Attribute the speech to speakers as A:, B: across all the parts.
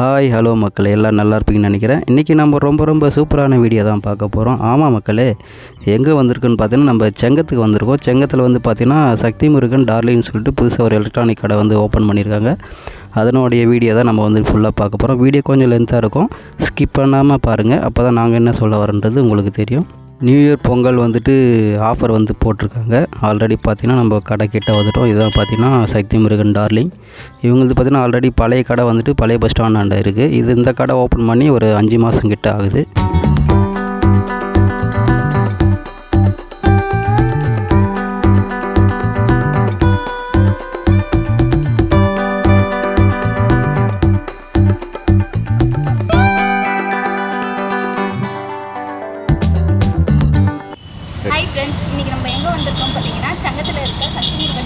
A: Hi hello மக்களே. எல்லாம் நல்லா இருப்பீங்கன்னு நினைக்கிறேன். இன்றைக்கி நம்ம ரொம்ப ரொம்ப சூப்பரான வீடியோ தான் பார்க்க போகிறோம் ஆமாம் மக்களே எங்கே வந்திருக்குன்னு பார்த்தீங்கன்னா நம்ம செங்கத்துக்கு வந்திருக்கோம். செங்கத்தில் வந்து பார்த்திங்கன்னா சக்தி முருகன் டார்லின்னு சொல்லிட்டு புதுசாக ஒரு எலக்ட்ரானிக் கடை வந்து ஓப்பன் பண்ணியிருக்காங்க. அதனுடைய வீடியோ தான் நம்ம வந்து ஃபுல்லாக பார்க்க போகிறோம் வீடியோ கொஞ்சம் லென்த்தாக இருக்கும். ஸ்கிப் பண்ணாமல் பாருங்கள் அப்போ தான் நாங்கள் என்ன சொல்ல வரன்றது உங்களுக்கு தெரியும். நியூ இயர் பொங்கல் வந்துட்டு ஆஃபர் வந்து போட்டிருக்காங்க. ஆல்ரெடி பார்த்தீங்கன்னா நம்ம கடை கிட்ட வந்துட்டோம். இதுதான் பார்த்தீங்கன்னா சக்தி முருகன் டார்லிங் இவங்களுக்கு பார்த்தீங்கன்னா ஆல்ரெடி பழைய கடை வந்துட்டு பழைய பஸ் ஸ்டாண்டாண்ட இருக்குது இது இந்த கடை ஓப்பன் பண்ணி ஒரு அஞ்சு மாதம் கிட்ட ஆகுது.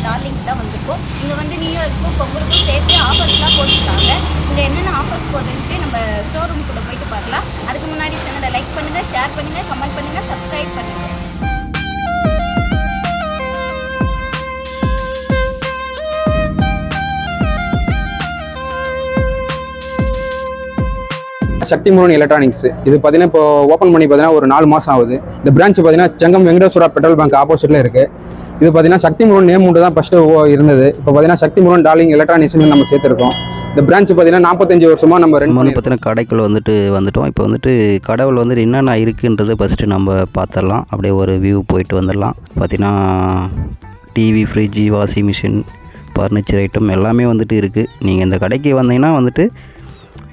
B: டார்லிங் தான் வந்திருக்கோம். இங்கே வந்து நியூ இயர்க்கும் பொங்கலுக்கும் சேர்த்து ஆஃபர்ஸ்லாம் போட்டிருக்காங்க. இங்கே என்னென்ன ஆஃபர்ஸ் போகுதுன்ட்டு நம்ம ஸ்டோர் ரூம் கூட போயிட்டு பார்க்கலாம். அதுக்கு முன்னாடி சேனலை லைக் பண்ணுங்கள் ஷேர் பண்ணுங்கள் கமெண்ட் பண்ணுங்கள் சப்ஸ்கிரைப் பண்ணுங்கள்
C: சக்தி முருகன் எலக்ட்ரானிக்ஸ் இது பார்த்தீங்கன்னா இப்போ ஓப்பன் பண்ணி பார்த்தீங்கன்னா ஒரு நாலு மாதம் ஆகுது. இந்த பிரான்ச் பார்த்தீங்கன்னா செங்கம் வெங்கடேஸ்வரா பெட்ரோல் பேங்க் ஆப்போசிட்டில் இருக்குது இது பார்த்தீங்கன்னா சக்தி முருகன் நேம் மட்டும் தான் ஃபஸ்ட்டு இருந்தது. இப்போ பார்த்தீங்கன்னா சக்தி முருகன் டார்லிங் எலக்ட்ரானிக்ஸ்னு நம்ம சேர்த்துருக்கோம். இந்த பிரான்ச் பார்த்தீங்கன்னா நாற்பத்தஞ்சு வருஷமாக நம்ம ரெண்டு
A: வந்து பார்த்தீங்கன்னா கடைக்குள்ள வந்துட்டு வந்துட்டோம். இப்போ வந்துட்டு கடவுள் வந்துட்டு என்னென்ன இருக்குன்றதை ஃபஸ்ட்டு நம்ம பார்த்துடலாம் அப்படியே ஒரு வியூ போயிட்டு வந்துடலாம். பார்த்தீங்கன்னா TV fridge washing machine furniture item எல்லாமே வந்துட்டு இருக்குது நீங்கள் இந்த கடைக்கு வந்தீங்கன்னா வந்துட்டு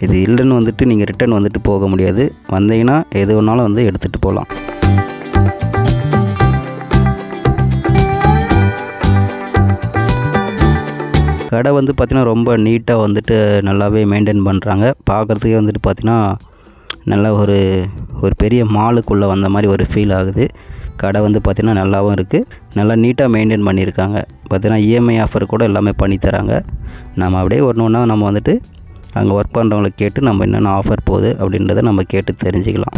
A: இது இல்லைன்னு வந்துட்டு நீங்கள் ரிட்டர்ன் வந்துட்டு போக முடியாது. வந்தீங்கன்னா எது வேணாலும் வந்து எடுத்துகிட்டு போகலாம் கடை வந்து பார்த்திங்கன்னா ரொம்ப நீட்டாக வந்துட்டு நல்லாவே மெயின்டைன் பண்ணுறாங்க பார்க்குறதுக்கே வந்துட்டு பார்த்திங்கன்னா நல்ல ஒரு ஒரு பெரிய மாலுக்குள்ளே வந்த மாதிரி ஒரு ஃபீல் ஆகுது. கடை வந்து பார்த்திங்கன்னா நல்லாவும் இருக்குது நல்லா நீட்டாக மெயின்டைன் பண்ணியிருக்காங்க. பார்த்திங்கன்னா இஎம்ஐ ஆஃபர் கூட எல்லாமே பண்ணி தராங்க. நம்ம அப்படியே ஒன்று ஒன்றா நம்ம வந்துட்டு அங்கே ஒர்க் பண்ணுறவங்களை கேட்டு நம்ம என்னென்ன ஆஃபர் போகுது அப்படின்றத நம்ம கேட்டு தெரிஞ்சுக்கலாம்.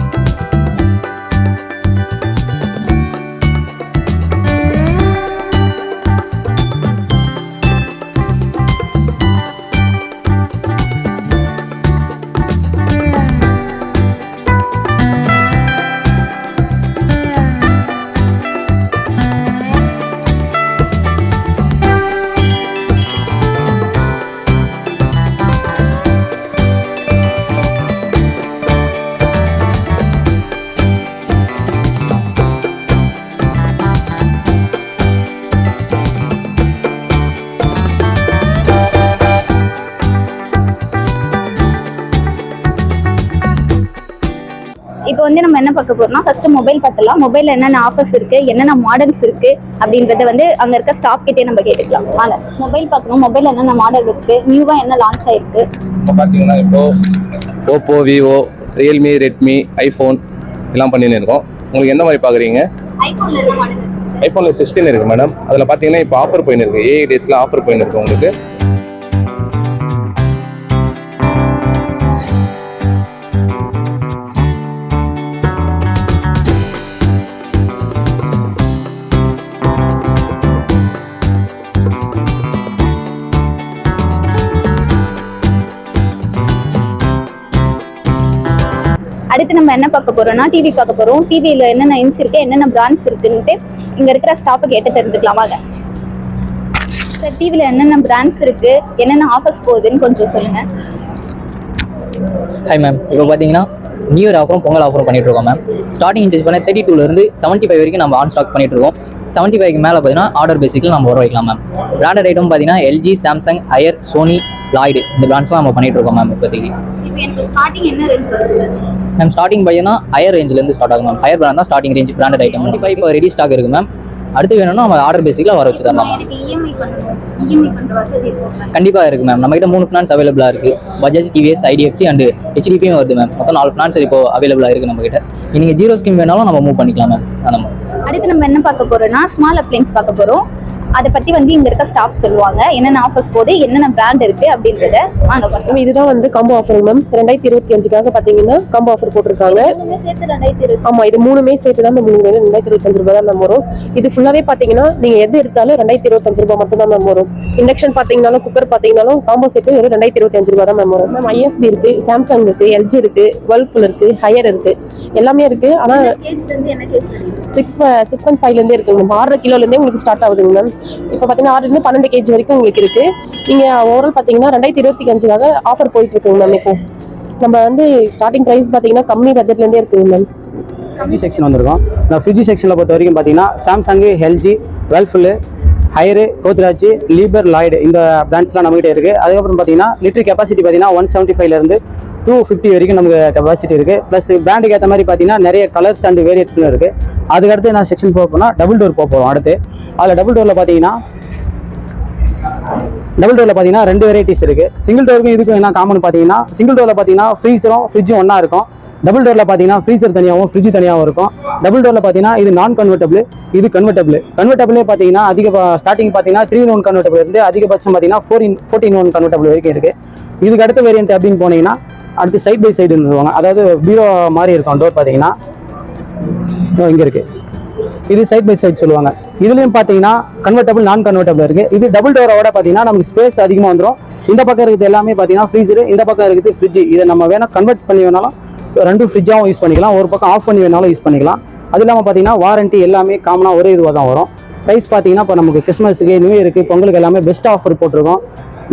B: பார்க்க போறோம்னா ஃபர்ஸ்ட் மொபைல் பார்த்துலாம் மொபைலில் என்னென்ன ஆஃபர்ஸ் இருக்கு என்னென்ன மாடல்ஸ் இருக்கு அப்படின்றத வந்து அங்கே இருக்க ஸ்டாப் கிட்டே நம்ம கேட்டுக்கலாம். வாங்க மொபைல் பார்க்கணும். மொபைல் என்னென்ன மாடல் இருக்கு நியூவாக என்ன லான்ச் ஆயிருக்கு?
D: இப்போ பார்த்தீங்கன்னா இப்போ Oppo Vivo Realme Redmi iPhone எல்லாம் பண்ணின்னு இருக்கோம். உங்களுக்கு எந்த மாதிரி பார்க்குறீங்க
B: ஐஃபோனில் என்ன
D: சிக்ஸ்டீன் இருக்குது மேடம் அதில் பார்த்தீங்கன்னா இப்போ ஆஃபர் போயின்னு இருக்கு. ஏஐ டேஸில் ஆஃபர் போயின்னு இருக்கு உங்களுக்கு.
B: அடுத்து நம்ம என்ன பார்க்க போறோம்னா டிவி பார்க்க போறோம். டிவியில் என்னென்ன இன்ச் இருக்கு என்னென்ன பிராண்ட்ஸ் இருக்குன்ட்டு இங்க இருக்கிற ஸ்டாப்பை கேட்டு தெரிஞ்சுக்கலாம். வாங்க. சார் டிவியில் என்னென்ன பிராண்ட்ஸ் இருக்கு என்னென்ன ஆஃபர்ஸ் போகுதுன்னு கொஞ்சம் சொல்லுங்க.
E: ஹாய் மேம் இப்போ பார்த்தீங்கன்னா நியூ இயர் ஆஃபரும் பொங்கல் ஆஃபரும் பண்ணிட்டு இருக்கோம் மேம் ஸ்டார்டிங் இன்ச்சஸ் பண்ண தேர்ட்டி டூலேருந்து செவன்ட்டி ஃபைவ் வரைக்கும் நம்ம ஆன் ஸ்டாக் பண்ணிட்டு இருக்கோம். செவன்ட்டி ஃபைவ்க்கு மேலே பார்த்தீங்கன்னா ஆர்டர் பேசிக்கில் நம்ம வர வைக்கலாம் மேம் பிராண்டட் ஐட்டம் பார்த்தீங்கன்னா LG Samsung Haier Sony Lloyd இந்த பிராண்ட்ஸ்லாம் நம்ம பண்ணிட்டு இருக்கோம் மேம் இப்போதைக்கு.
B: இப்போ எனக்கு ஸ்டார்டிங் என்ன ரேஞ்ச் வருது சார்
E: மேம் ஸ்டார்டிங் பார்த்தீங்கன்னா ஹயர் ரேஞ்சிலேருந்து ஸ்டார்ட் ஆகும் மேம் ஹயர் பிராண்ட் தான் starting range branded item five இப்போ ரெடி ஸ்டாக் இருக்குது மேம் அடுத்து வேணும்னா நம்ம ஆர்டர் பேசிக்கில் வர வச்சு தரலாம் மேம் கண்டிப்பாக இருக்குது மேம் நம்மகிட்ட மூணு பிளான்ஸ் அவைலபிளாக இருக்குது பஜாஜ் டிவிஎஸ் ஐடிஎஃப்சி அண்ட் ஹெச்டிபியும் வருது மேம் மொத்தம் நாலு பிளான்ஸ் இப்போ அவைலபிளாக இருக்குது நம்மகிட்ட. நீங்கள் ஜீரோ ஸ்கீம் வேணாலும் நம்ம மூவ் பண்ணிக்கலாம் மேம் மாதிரி
B: அடுத்து நம்ம என்ன பார்க்க போறோம்னா ஸ்மால் அப்ளைன்ஸ் பார்க்க போறோம். அதை பத்தி வந்து இங்க இருக்க ஸ்டாஃப் சொல்லுவாங்க. என்னென்ன ஆஃபர்ஸ் போகுது என்னென்ன பிராண்ட் இருக்கு அப்படின்றத வாங்க பார்க்கலாம்
F: இதுதான் வந்து காம்போ ஆஃபர் மேம் ரெண்டாயிரத்தி இருபத்தி அஞ்சுக்காக பாத்தீங்கன்னா காம்போ ஆஃபர் போட்டிருக்காங்க. ஆமா இது மூணுமே சேர்த்து தான் மேம் உங்களுக்கு ரெண்டாயிரத்தி இருபத்தஞ்சு ரூபாய் தான் மேம் வரும். இது ஃபுல்லாவே பாத்தீங்கன்னா நீங்க எது எடுத்தாலும் ரெண்டாயிரத்தி இருபத்தஞ்சு ரூபாய் மட்டும் தான் மேம் வரும். இண்டக்ஷன் பாத்தீங்கன்னாலும் குக்கர் பாத்தீங்கன்னாலும் காம்போ சேர்த்து வெறும் ரெண்டாயிரத்தி இருபத்தி அஞ்சு ரூபாய் தான் மேம் வரும். மேம் ஐஎஃப்பி இருக்கு சாம்சங் இருக்கு எல்ஜி இருக்கு வேர்ல்ஃபுல் இருக்கு ஹையர் இருக்கு. எல்லாமே இருக்கு. ஆனா சிக்ஸ் சிக்ஸ் பாயிண்ட் ஃபைவ்ல இருந்தே இருக்குங்க மேம் ஆறரை கிலோல இருந்தே உங்களுக்கு ஸ்டார்ட் ஆகுதுங்க மேம் இப்போ பார்த்தீங்கன்னா ஆறுலேருந்து பன்னெண்டு கேஜி வரைக்கும் உங்களுக்கு இருக்குது நீங்கள் ஓவரால் பார்த்தீங்கன்னா ரெண்டாயிரத்தி இருபத்தி அஞ்சுக்காக ஆஃபர் போயிட்டு இருக்குங்க மேம் இப்போ. நம்ம வந்து ஸ்டார்டிங் ப்ரைஸ் பார்த்தீங்கன்னா கம்மி பட்ஜெட்லேருந்தே இருக்குது இருக்குங்க மேம்
C: ஃப்ரிட்ஜ் செக்ஷன் வந்திருக்கோம். இந்த ஃப்ரிட்ஜ் செக்ஷனில் பொறுத்த வரைக்கும் பார்த்தீங்கன்னா Samsung LG Whirlpool Haier Godrej Lieber Lloyd இந்த பிராண்ட்ஸ்லாம் நம்மகிட்ட இருக்குது அதுக்கப்புறம் பார்த்தீங்கன்னா லிட்டர் கெப்பாசிட்டி பார்த்தீங்கன்னா ஒன் செவன்ட்டி ஃபைவ்லேருந்து டூ ஃபிஃப்டி வரைக்கும் நமக்கு கெப்பாசிட்டி இருக்குது ப்ளஸ் பிராண்டுக்கு ஏற்ற மாதிரி பார்த்தீங்கன்னா நிறைய கலர்ஸ் அண்ட் வேரியட்ஸ்னு இருக்குது அதுக்கடுத்து நான் செக்ஷன் போக போனால் டபுள் டோர் போக போகிறோம் அடுத்து. அதில் டபுள் டோரில் பார்த்தீங்கன்னா டபுள் டோரில் பார்த்தீங்கன்னா ரெண்டு வெரைட்டிஸ் இருக்குது சிங்கிள் டோருக்கும் இதுக்கும் என்ன காமன் பார்த்தீங்கன்னா சிங்கிள் டோரில் பார்த்தீங்கன்னா ஃப்ரீசரும் ஃப்ரிட்ஜும் ஒன்றா இருக்கும். டபுள் டோரில் பார்த்தீங்கன்னா ஃப்ரீசர் தனியாகவும் ஃப்ரிட்ஜ் தனியாகவும் இருக்கும். டபுள் டோரில் பார்த்தீங்கன்னா இது நான் கன்வெர்ட்டபிள் இது கன்வெர்ட்டபிள் கன்வெர்ட்டபிளே பார்த்தீங்கன்னா அதிக ஸ்டார்டிங் பார்த்தீங்கன்னா த்ரீ ஒன் கன்வெர்ட்டபிள் இருந்து அதிகபட்சம் பார்த்தீங்கன்னா four in fourteen one convertible வரைக்கும் இருக்குது இதுக்கு அடுத்த வேரியன்ட் அப்படின்னு போனீங்கன்னா அடுத்து சைட் பை சைடுன்னு இருந்துருவாங்க அதாவது பீரோ மாதிரி இருக்கும் டோர் பார்த்தீங்கன்னா இங்கே இருக்குது இது சைட் பை சைடு சொல்லுவாங்க. இதுலையும் பார்த்தீங்கன்னா கன்வெர்டபிள் நான் கன்வெர்டபிள் இருக்குது இது டபுள் டோரோட பார்த்தீங்கன்னா நமக்கு ஸ்பேஸ் அதிகமாக வந்துடும் இந்த பக்கம் இருக்குது எல்லாமே பார்த்தீங்கன்னா ஃப்ரிட்ஜு இந்த பக்கம் இருக்குது ஃப்ரிட்ஜ் இதை நம்ம வேணால் கன்வெர்ட் பண்ணி வேணாலும் ரெண்டும் ஃப்ரிட்ஜாகவும் யூஸ் பண்ணிக்கலாம். ஒரு பக்கம் ஆஃப் பண்ணி வேணாலும் யூஸ் பண்ணிக்கலாம். அது இல்லாமல் பார்த்தீங்கன்னா வாரண்ட்டி எல்லாமே காமனாக ஒரே இதுவாக தான் வரும். ப்ரைஸ் பார்த்தீங்கன்னா இப்போ நமக்கு கிறிஸ்மஸுக்கு நியூ இயருக்கு பொங்கலுக்கு எல்லாமே பெஸ்ட் ஆஃபர் போட்டிருக்கோம்.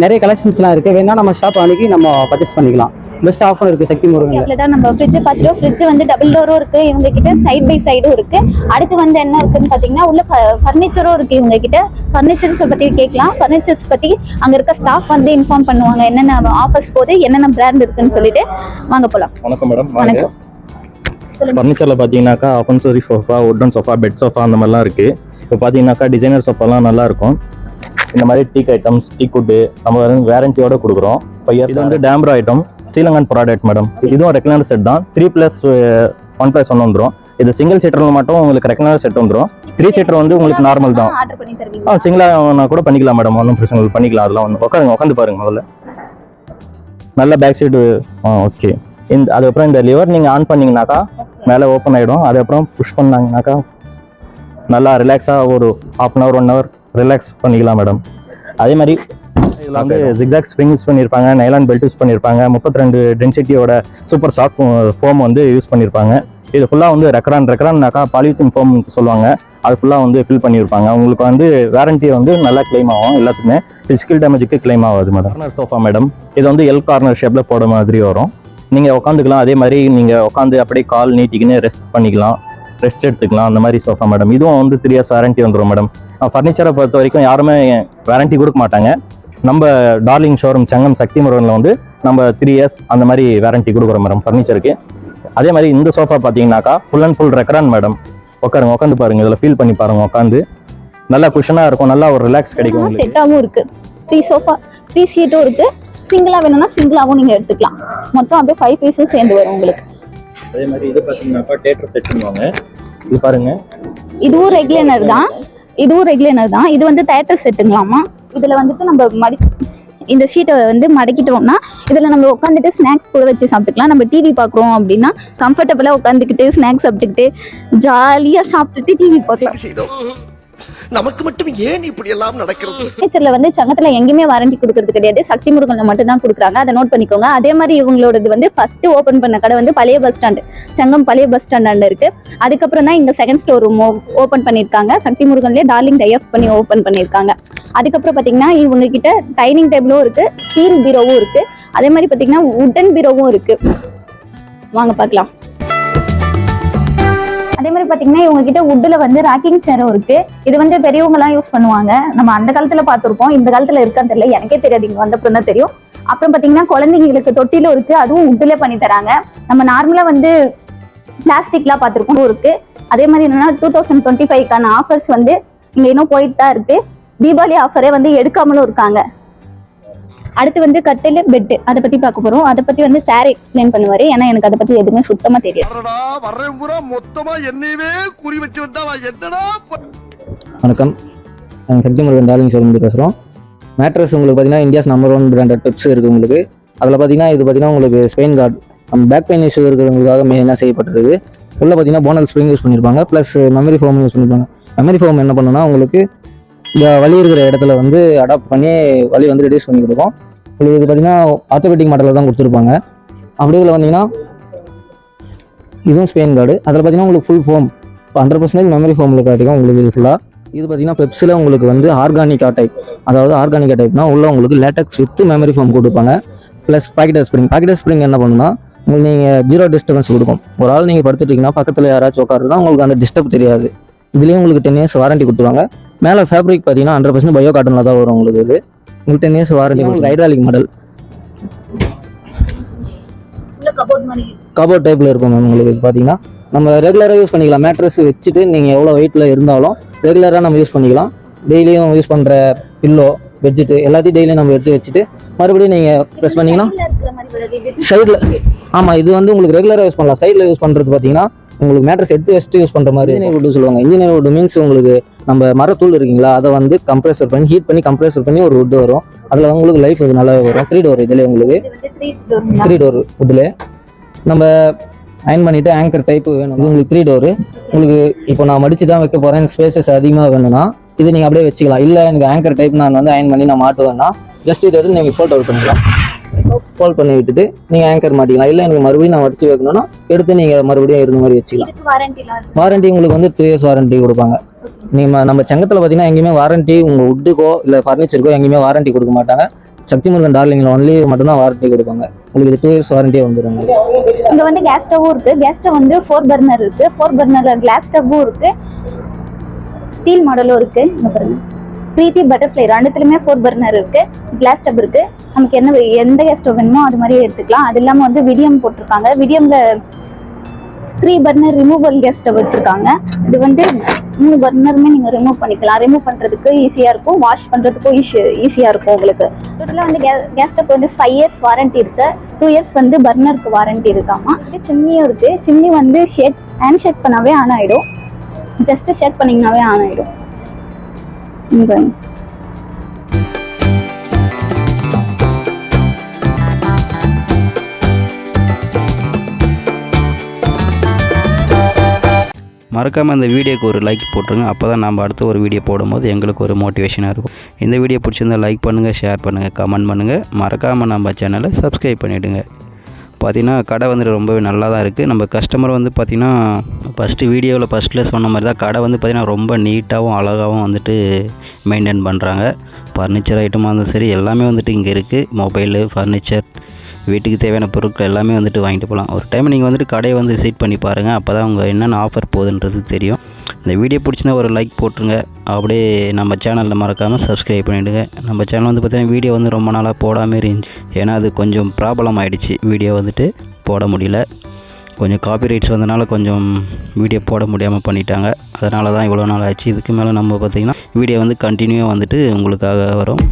C: நிறைய கலெக்ஷன்ஸ்லாம் இருக்குது வேணால் நம்ம ஷாப் அன்றைக்கி நம்ம பர்ச்சேஸ் பண்ணிக்கலாம். பெஸ்ட் ஆஃபர் இருக்குது சக்தி முருகன்
B: அவ்வளவுதான் நம்ம ஃப்ரிட்ஜ் பார்த்துட்டோம். ஃப்ரிட்ஜ் வந்து டபுள் டோரும் இருக்கு. இவங்க கிட்ட சைட் பை சைடும் இருக்கு. அடுத்து வந்து என்ன இருக்குன்னு பாத்தீங்கன்னா உள்ள ஃபர்னிச்சரும் இருக்கு இவங்க கிட்ட ஃபர்னிச்சர்ஸ் பத்தி கேட்கலாம். ஃபர்னிச்சர்ஸ் பத்தி அங்க இருக்க ஸ்டாஃப் வந்து இன்ஃபார்ம் பண்ணுவாங்க. என்னென்ன ஆஃபர்ஸ் போகுது என்னென்ன பிராண்ட் இருக்குன்னு சொல்லிட்டு. வாங்க போலாம்.
D: வணக்கம் மேடம்
B: வணக்கம்.
D: ஃபர்னிச்சரில் பார்த்தீங்கன்னாக்கா upholstery sofa wooden sofa bed sofa அந்த மாதிரிலாம் இருக்குது இப்போ பார்த்தீங்கன்னாக்கா டிசைனர் சோஃபாலாம் நல்லா இருக்கும். இந்த மாதிரி டீக் ஐட்டம்ஸ் டீ குட்டு நம்ம வந்து வேரண்டியோட கொடுக்குறோம். இப்போ இது வந்து Damro item Sri Lankan product madam இதுவும் ரெக்லைனர் செட் தான். Three plus one plus one வந்துடும் இது சிங்கிள் சீட்டரில் மட்டும் உங்களுக்கு ரெக்லைனர் செட் வந்துடும் த்ரீ சீட்டர் வந்து உங்களுக்கு நார்மல் தான்.
B: ஆர்டர் பண்ணி
D: ஆ சிங்கிளாக கூட பண்ணிக்கலாம் மேடம் ஒன்றும் பிரச்சனை இல்லை. பண்ணிக்கலாம் அதெல்லாம் ஒன்று உட்காருங்க உட்காந்து பாருங்க முதல்ல. நல்ல பேக் சைடு ஆ ஓகே இந்த அதுக்கப்புறம் இந்த லிவர் நீங்கள் ஆன் பண்ணீங்கனாக்கா மேலே ஓப்பன் ஆகிடும் அதுக்கப்புறம் புஷ் பண்ணாங்கனாக்கா நல்லா ரிலாக்ஸாக ஒரு half an hour one hour relax பண்ணிக்கலாம் மேடம் அதே மாதிரி இதில் வந்து ஜிக்ஸாக் ஸ்ப்ரிங் யூஸ் பண்ணியிருப்பாங்க நைலான் பெல்ட் யூஸ் பண்ணியிருப்பாங்க முப்பத்தி ரெண்டு டென்சிட்டியோட சூப்பர் சாஃப்ட் ஃபோம் வந்து யூஸ் பண்ணியிருப்பாங்க இது ஃபுல்லாக வந்து ரெக்கரான் ரெக்கரான்னாக்கா பாலித்தீன் ஃபோம் சொல்லுவாங்க. அது ஃபுல்லாக வந்து ஃபில் பண்ணியிருப்பாங்க உங்களுக்கு வந்து வாரண்டி வந்து நல்லா கிளைம் ஆகும் எல்லாத்துக்குமே. ஃபிசிக்கல் டேமேஜுக்கு கிளைம் ஆகாது மேடம் கார்னர் சோஃபா மேடம் இது வந்து எல் கார்னர் ஷேப்பில் போட மாதிரி வரும். நீங்கள் உட்காந்துக்கலாம் அதே மாதிரி நீங்கள் உட்காந்து அப்படியே கால் நீட்டிக்கின்னு ரெஸ்ட் பண்ணிக்கலாம். ரெஸ்ட் எடுத்துக்கலாம் அந்த மாதிரி சோஃபா மேடம் இதுவும் வந்து த்ரீ இயர்ஸ் வாரண்டி வந்துடும் மேடம் ஃபர்னிச்சரை பொறுத்த வரைக்கும் யாருமே வாரண்டி கொடுக்க மாட்டாங்க. நம்ம டார்லிங் ஷோரூம் செங்கம் சக்தி முருகனில் வந்து நம்ம த்ரீ இயர்ஸ் அந்த மாதிரி வாரண்டி கொடுக்குறோம் மேடம் ஃபர்னிச்சருக்கு அதே மாதிரி இந்த சோஃபா பார்த்தீங்கன்னாக்கா full and full Recron madam உட்காருங்க உட்காந்து பாருங்க இதில் ஃபீல் பண்ணி பாருங்க உட்காந்து. நல்லா குஷனாக இருக்கும் நல்லா ஒரு ரிலாக்ஸ் கிடைக்கும்
B: செட்டாகவும் இருக்கு. த்ரீ சோஃபா த்ரீ சீட்டும் இருக்கு. சிங்கிளா வேணும்னா சிங்கிளாவும் நீங்க எடுத்துக்கலாம். மொத்தம் அப்படியே ஃபைவ் பீஸும் சேர்ந்து வரும் உங்களுக்கு.
D: அதே மாதிரி இது பார்த்தீங்கன்னாக்கா தேட்டர் செட்டுன்னுவாங்க இது பாருங்க.
B: இதுவும் ரெகுலேனர் தான். இதுவும் ரெகுலேனர் தான். இது வந்து தேட்டர் செட்டுங்களாமா இதுல வந்துட்டு நம்ம மடி இந்த ஷீட்டை வந்து மடக்கிட்டோம்னா இதுல நம்ம உட்காந்துட்டு ஸ்நாக்ஸ் கூட வச்சு சாப்பிட்டுக்கலாம். நம்ம டிவி பார்க்குறோம் அப்படின்னா கம்ஃபர்டபுளா உட்காந்துக்கிட்டு ஸ்நாக்ஸ் சாப்பிட்டுக்கிட்டு ஜாலியா சாப்பிட்டுட்டு டிவி பார்க்கலாம்.
G: செய்தோம் நமக்கு மட்டும் ஏன் இப்படி எல்லாம் நடக்கிறது
B: ஃபியூச்சர்ல வந்து சங்கத்துல எங்கேயுமே வாரண்டி கொடுக்கறது கிடையாது. சக்தி முருகன்ல மட்டும் தான் கொடுக்குறாங்க. அதை நோட் பண்ணிக்கோங்க. அதே மாதிரி இவங்களோடது வந்து ஃபர்ஸ்ட் ஓபன் பண்ண கடை வந்து பழைய பஸ் ஸ்டாண்டு சங்கம் பழைய பஸ் ஸ்டாண்ட் இருக்கு. அதுக்கப்புறம் தான் இங்க செகண்ட் ஸ்டோர் ரூம் ஓபன் பண்ணியிருக்காங்க. சக்தி முருகன்லேயே டார்லிங் டைஃப் பண்ணி ஓபன் பண்ணியிருக்காங்க. அதுக்கப்புறம் பாத்தீங்கன்னா இவங்க கிட்ட டைனிங் டேபிளும் இருக்கு. ஸ்டீல் பீரோவும் இருக்கு. அதே மாதிரி பாத்தீங்கன்னா உடன் பீரோவும் இருக்கு. வாங்க பார்க்கலாம். மாதிரி பாத்தீங்கன்னா இவங்க கிட்ட உட்ல வந்து ராக்கிங் சேரும் இருக்கு. இது வந்து பெரியவங்க எல்லாம் யூஸ் பண்ணுவாங்க. நம்ம அந்த காலத்துல பார்த்திருப்போம் இந்த காலத்துல இருக்கான்னு தெரியல. எனக்கே தெரியாது. இங்க வந்தப்பறம் தான் தெரியும். அப்புறம் பாத்தீங்கன்னா குழந்தைங்களுக்கு தொட்டிலும் இருக்கு. அதுவும் உட்ல பண்ணி தராங்க. நம்ம நார்மலா வந்து பிளாஸ்டிக்லாம் பார்த்திருக்கோம் இருக்கு. அதே மாதிரி என்னன்னா டூ தௌசண்ட் டுவெண்ட்டி ஃபைவ்க்கான ஆஃபர்ஸ் வந்து இங்க இன்னும் போயிட்டு தான் இருக்கு. தீபாவளி ஆஃபரே வந்து எடுக்காமலும் இருக்காங்க. அடுத்து வந்து கட்டில் பெட் அதை பத்தி பார்க்க போறோம். அதை பத்தி வந்து சார் எக்ஸ்பிளைன் பண்ணுவாரு. ஏன்னா எனக்கு அதை பத்தி எதுவுமே சுத்தமா தெரியாது.
G: வரடா வர்றேன் பூரா. மொத்தமா என்னையவே குறி வச்சு வந்தா நான் என்னடா ப-
H: வணக்கம். நாங்கள் சக்தி முருகன் டார்லிங் ஷோரூம் பேசுகிறோம் மேட்ரஸ் உங்களுக்கு பார்த்தீங்கன்னா India's number one branded Peps இருக்குது உங்களுக்கு. அதில் பார்த்தீங்கன்னா இது பார்த்தீங்கன்னா உங்களுக்கு ஸ்பெயின் கார்டு நம்ம பேக் பெயின் இஷ்யூ இருக்கிறவங்களுக்காக மெயினாக செய்யப்பட்டது? உள்ள பார்த்தீங்கன்னா போனல் ஸ்ப்ரிங் யூஸ் பண்ணியிருப்பாங்க ப்ளஸ் மெமரி ஃபோம் யூஸ் பண்ணியிருப்பாங்க மெமரி ஃபோம் என்ன பண்ணுன்னா உங்களுக்கு இந்த வலி இருக்கிற இடத்துல வந்து அடாப்ட் பண்ணி வலி வந்து ரெடியூஸ் பண்ணி கொடுக்கும் உங்களுக்கு இது பார்த்தீங்கன்னா ஆர்த்தோபெட்டிக் மாடலில் தான் கொடுத்துருப்பாங்க. அப்படி இதில் வந்தீங்கன்னா இதுவும் ஸ்பெயின் கார்டு. அதில் பார்த்தீங்கன்னா உங்களுக்கு full foam hundred percentage memory ஃபோமில் காட்டிக்கும் உங்களுக்கு இது ஃபுல்லாக இது பார்த்தீங்கன்னா பெப்ஸில் உங்களுக்கு வந்து ஆர்கானிக்கா டைப் அதாவது ஆர்கானிக்கா டைப்னா உள்ள உங்களுக்கு லேட்டக்ஸ் வித் மெமரி ஃபோம் கொடுப்பாங்க. Plus pocket spring pocket spring என்ன பண்ணுன்னா உங்களுக்கு நீங்கள் ஜீரோ டிஸ்டர்பன்ஸ் கொடுக்கும். ஒரு ஆள் நீங்கள் படுத்துட்டீங்கன்னா பக்கத்தில் யாராச்சும் உட்காருனா உங்களுக்கு அந்த டிஸ்டர்ப் தெரியாது. இதுலேயும் உங்களுக்கு டென் இயர்ஸ் வாரண்டி கொடுத்துருவாங்க. மேலே ஃபேப்ரிக் பார்த்தீங்கன்னா ஹண்ட்ரட் பர்சன்ட் பயோ காட்டனில் தான் வரும் உங்களுக்கு இது. உங்களுக்கு டென் இயர்ஸ் வாரண்டி உங்களுக்கு ஹைட்ராலிக் மாடல்
B: கபோர்ட்
H: டைப்பில் இருக்கும் மேம் உங்களுக்கு இது பார்த்தீங்கன்னா நம்ம ரெகுலராக யூஸ் பண்ணிக்கலாம். மேட்ரஸ் வச்சுட்டு நீங்கள் எவ்வளோ வெயிட்டில் இருந்தாலும் ரெகுலராக நம்ம யூஸ் பண்ணிக்கலாம். டெய்லியும் யூஸ் பண்ணுற பில்லோ பெட்ஷீட்டு எல்லாத்தையும் டெய்லியும் நம்ம எடுத்து வச்சுட்டு மறுபடியும் நீங்கள் ப்ரெஸ் பண்ணிங்கன்னா
B: சைடுல
H: ஆமாம் இது வந்து உங்களுக்கு ரெகுலராக யூஸ் பண்ணலாம். சைடில் யூஸ் பண்ணுறது பார்த்தீங்கன்னா உங்களுக்கு மேட்ரஸ் எடுத்து வச்சுட்டு யூஸ் பண்ணுற மாதிரி இன்ஜினியர் வுட் சொல்லுவாங்க. இன்ஜினியர் வுட் மீன்ஸ் உங்களுக்கு நம்ம மரத்தூள் இருக்கீங்களா அதை வந்து கம்ப்ரஸர் பண்ணி ஹீட் பண்ணி கம்ப்ரஸர் பண்ணி ஒரு வுட் வரும். அதில் உங்களுக்கு லைஃப் இது நல்லாவே வரும். த்ரீ டோர் இதில் உங்களுக்கு.
B: இது வந்து த்ரீ டோர்
H: வுட்டில் நம்ம அயன் பண்ணிவிட்டு ஆங்கர் டைப்பு வேணும். இது உங்களுக்கு த்ரீ டோரு உங்களுக்கு இப்போ நான் மடிச்சு தான் வைக்க போகிறேன் ஸ்பேசஸ் அதிகமாக வேணும்னா இது நீங்கள் அப்படியே வச்சுக்கலாம். இல்லை எனக்கு ஆங்கர் டைப் நான் வந்து அயன் பண்ணி நான் மாட்டுவேன்னா ஜஸ்ட் இதை எடுத்து நீங்கள் ஃபோல்ட் அவுட் பண்ணிக்கலாம். ஃபோல்ட் பண்ணி விட்டுட்டு நீங்கள் ஆங்கர் மாட்டிக்கலாம். இல்லை எனக்கு மறுபடியும் நான் மடிச்சு வைக்கணும்னா எடுத்து நீங்கள் மறுபடியும் இருந்த மாதிரி வச்சுக்கலாம். வாரண்டி உங்களுக்கு வந்து த்ரீ இயர்ஸ் வாரண்டி கொடுப்பாங்க. நீங்கள் நம்ம சங்கத்தில் பார்த்தீங்கன்னா எங்கேயுமே வாரண்டி உங்கள் வுட்டுக்கோ இல்லை ஃபர்னிச்சருக்கோ எங்கேயுமே வாரண்டி கொடுக்க மாட்டாங்க. சக்தி முருகன் டார்லிங்கில் ஒன்லி மட்டும்தான் வாரண்டி கொடுப்பாங்க. உங்களுக்கு இது டூ இயர்ஸ் வாரண்டியே வந்துடும்
B: இங்க வந்து கேஸ் ஸ்டவ்வும் இருக்கு. கேஸ் ஸ்டவ் வந்து ஃபோர் பர்னர் இருக்கு. ஃபோர் பர்னர்ல கிளாஸ் ஸ்டவ்வும் இருக்கு. ஸ்டீல் மாடலும் இருக்கு. இங்க பாருங்க. ப்ரீத்தி பட்டர்ஃப்ளை ரெண்டுத்துலயுமே ஃபோர் பர்னர் இருக்கு. கிளாஸ் ஸ்டப் இருக்கு. நமக்கு என்ன எந்த ஸ்டவ் வேணுமோ அது மாதிரி எடுத்துக்கலாம். அது இல்லாம வந்து விடியம் போட்டிருக்காங்க. விடியம்ல three burner removal gas stove வச்சிருக்காங்க. இது வந்து மூணு பர்னருமே நீங்க ரிமூவ் பண்ணிக்கலாம். ரிமூவ் பண்றதுக்கு ஈஸியா இருக்கும். வாஷ் பண்றதுக்கும் ஈஸியா இருக்கும் உங்களுக்கு. டோட்டலாக வந்து கேஸ் ஸ்டவ் வந்து ஃபைவ் இயர்ஸ் வாரண்டி இருக்கு. டூ இயர்ஸ் வந்து பர்னருக்கு வாரண்டி இருக்காமா? சிம்னியும் இருக்கு. சிம்னி வந்து ஷேக் ஹேண்ட் ஷேக் பண்ணாவே ஆன் ஆயிடும். ஜஸ்ட் ஷேக் பண்ணீங்கன்னாவே ஆன் ஆயிடும். இங்க
A: மறக்காமல் இந்த வீடியோக்கு ஒரு லைக் போட்டுருங்க. அப்போ தான் நம்ம அடுத்த ஒரு வீடியோ போடும்போது எங்களுக்கு ஒரு மோட்டிவேஷனாக இருக்கும். இந்த வீடியோ பிடிச்சிருந்தா லைக் பண்ணுங்கள் ஷேர் பண்ணுங்கள் கமெண்ட் பண்ணுங்கள் மறக்காமல் நம்ம சேனலை சப்ஸ்கிரைப் பண்ணிவிடுங்க பார்த்திங்கன்னா கடை வந்துட்டு ரொம்பவே நல்லா தான் இருக்குது நம்ம கஸ்டமர் வந்து பார்த்திங்கன்னா ஃபஸ்ட்டு வீடியோவில் ஃபஸ்ட்டில் சொன்ன மாதிரி தான் கடை வந்து பார்த்திங்கன்னா ரொம்ப நீட்டாகவும் அழகாகவும் வந்துட்டு மெயின்டைன் பண்ணுறாங்க ஃபர்னிச்சர் ஐட்டமாக இருந்தாலும் சரி எல்லாமே வந்துட்டு இங்கே இருக்குது மொபைலு ஃபர்னிச்சர் வீட்டுக்கு தேவையான பொருட்கள் எல்லாமே வந்துட்டு வாங்கிட்டு போகலாம். ஒரு டைம் நீங்கள் வந்துட்டு கடையை வந்து விசிட் பண்ணி பாருங்கள் அப்போ தான் உங்கள் என்னென்ன ஆஃபர் போகுதுன்றது தெரியும். இந்த வீடியோ பிடிச்சினா ஒரு லைக் போட்டுருங்க. அப்படியே நம்ம சேனலில் மறக்காமல் சப்ஸ்கிரைப் பண்ணிவிடுங்க நம்ம சேனல் வந்து பார்த்திங்கன்னா வீடியோ வந்து ரொம்ப நாளாக போடாமல் இருந்துச்சு. ஏன்னா அது கொஞ்சம் ப்ராப்ளம் ஆகிடுச்சு வீடியோ வந்துட்டு போட முடியல. கொஞ்சம் காப்பி ரைட்ஸ் வந்தனால கொஞ்சம் வீடியோ போட முடியாமல் பண்ணிட்டாங்க. அதனால தான் இவ்வளோ நாள் ஆச்சு. இதுக்கு மேலே நம்ம பார்த்திங்கன்னா வீடியோ வந்து கண்டினியூவாக வந்துட்டு உங்களுக்காக வரும்.